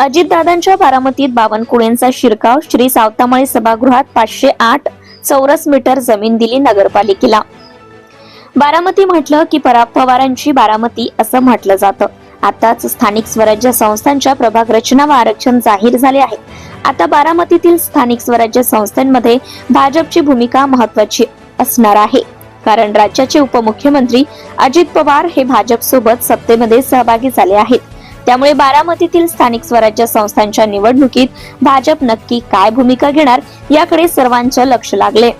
अजितदादांच्या बारामतीत बावनकुळेंचा शिरकाव श्री सावतामाळी सभागृहात पाचशे आठ चौरस मीटर जमीन दिली नगरपालिकेला. बारामती म्हटलं की परा पवारांची बारामती असं म्हटलं जातं. आताच स्थानिक स्वराज्य संस्थांच्या प्रभाग रचना व आरक्षण जाहीर झाले आहे. आता बारामतीतील स्थानिक स्वराज्य संस्थांमध्ये भाजपची भूमिका महत्वाची असणार आहे. कारण राज्याचे उपमुख्यमंत्री अजित पवार हे भाजप सोबत सत्तेमध्ये सहभागी झाले आहेत. त्यामुळे बारामतीतील स्थानिक स्वराज्य संस्थांच्या निवडणुकीत भाजप नक्की काय भूमिका घेणार याकडे सर्वांचं लक्ष लागले.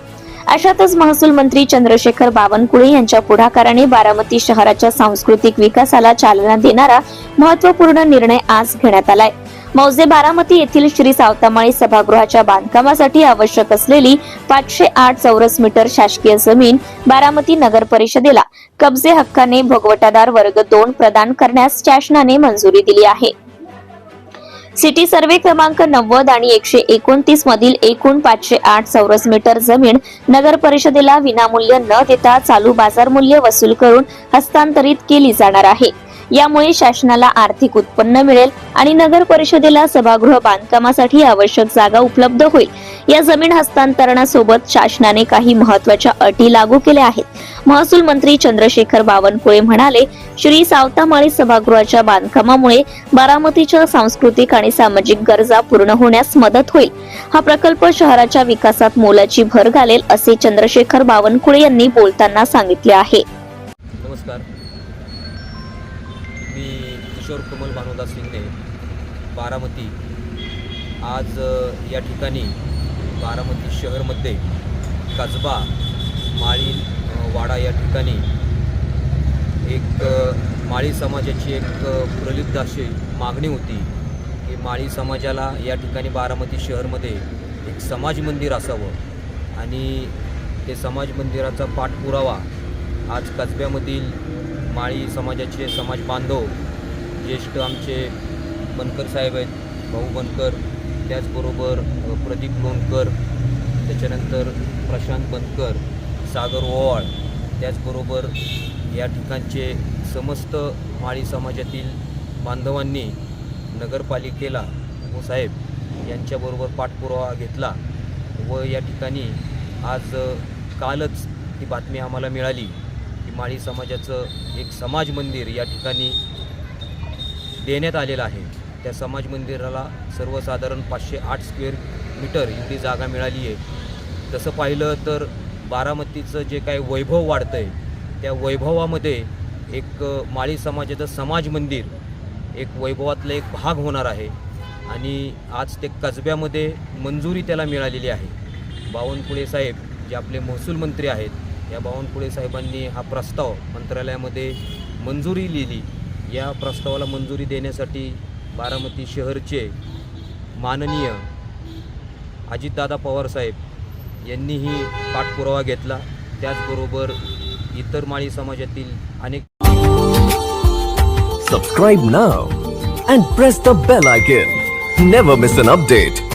अशातच महसूल मंत्री चंद्रशेखर बावनकुळे यांच्या पुढाकाराने बारामती शहराच्या सांस्कृतिक विकासाला चालना देणारा महत्त्वपूर्ण निर्णय आज घेण्यात आलाय. मौजे बारामती येथील श्री सावतामाळी सभागृहाच्या बांधकामासाठी आवश्यक असलेली पाचशे आठ चौरस मीटर शासकीय जमीन बारामती नगर परिषदेला कब्जे हक्काने भोगवटादार वर्ग दोन प्रदान करण्यास शासनाने मंजुरी दिली आहे. सिटी सर्वे क्रमांक नव्वद आणि एकशे एकोणतीस मधील एकूण पाचशे आठ चौरस मीटर जमीन नगर परिषदेला विनामूल्य न देता चालू बाजार मूल्य वसूल करून हस्तांतरित केली जाणार आहे. यामुळे शासनाला आर्थिक उत्पन्न मिळेल आणि नगर परिषदेला सभागृह बांधकामासाठी आवश्यक जागा उपलब्ध होईल. या जमीन हस्तांतरणासोबत शासनाने काही महत्त्वाच्या अटी लागू केल्या आहेत. महसूल मंत्री चंद्रशेखर बावनकुळे म्हणाले श्री सावतामाळी सभागृहाच्या बांधकामामुळे बारामतीच्या सांस्कृतिक आणि सामाजिक गरजा पूर्ण होण्यास मदत होईल. हा प्रकल्प शहराच्या विकासात मोलाची भर घालेल असे चंद्रशेखर बावनकुळे यांनी बोलताना सांगितले आहे. नमस्कार. किशोर कमल भानुदास सिंगने बारामती. आज या ठिकाणी बारामती शहरमध्ये कसबा माळी वाडा या ठिकाणी एक माळी समाजाची एक प्रलिप्त अशी मागणी होती की माळी समाजाला या ठिकाणी बारामती शहरमध्ये एक समाज मंदिर असावं. आणि ते समाज मंदिराचा पाठपुरावा आज कसब्यामधील माळी समाजाचे समाज बांधव ज्येष्ठ आमचे बनकर साहेब आहेत भाऊ बनकर त्याचबरोबर प्रदीप लोणकर त्याच्यानंतर प्रशांत बनकर सागर ओवाळ त्याचबरोबर या ठिकाणचे समस्त माळी समाजातील बांधवांनी नगरपालिकेला व साहेब यांच्याबरोबर पाठपुरावा घेतला व या ठिकाणी आज कालच ही बातमी आम्हाला मिळाली की माळी समाजाचं एक समाज मंदिर या ठिकाणी देण्यात आलेलं आहे. त्या समाज मंदिराला सर्वसाधारण पाचशे आठ स्क्वेअर मीटर एवढी जागा मिळाली आहे. तसं पाहिलं तर बारामतीचं जे काही वैभव वाढतं आहे त्या वैभवामध्ये एक माळी समाजाचं समाज मंदिर एक वैभवातला एक भाग होणार आहे. आणि आज ते कसब्यामध्ये मंजुरी त्याला मिळालेली आहे. बावनकुळे साहेब जे आपले महसूल मंत्री आहेत या बावनकुळे साहेबांनी हा प्रस्ताव मंत्रालयामध्ये मंजुरी लिहिली. या प्रस्तावाला मंजुरी देण्यासाठी बारामती शहरचे माननीय अजितदादा पवार साहेब यांनीही पाठपुरावा घेतला. त्याचबरोबर इतर माळी समाजातील अनेक subscribe now and press the bell icon never miss an update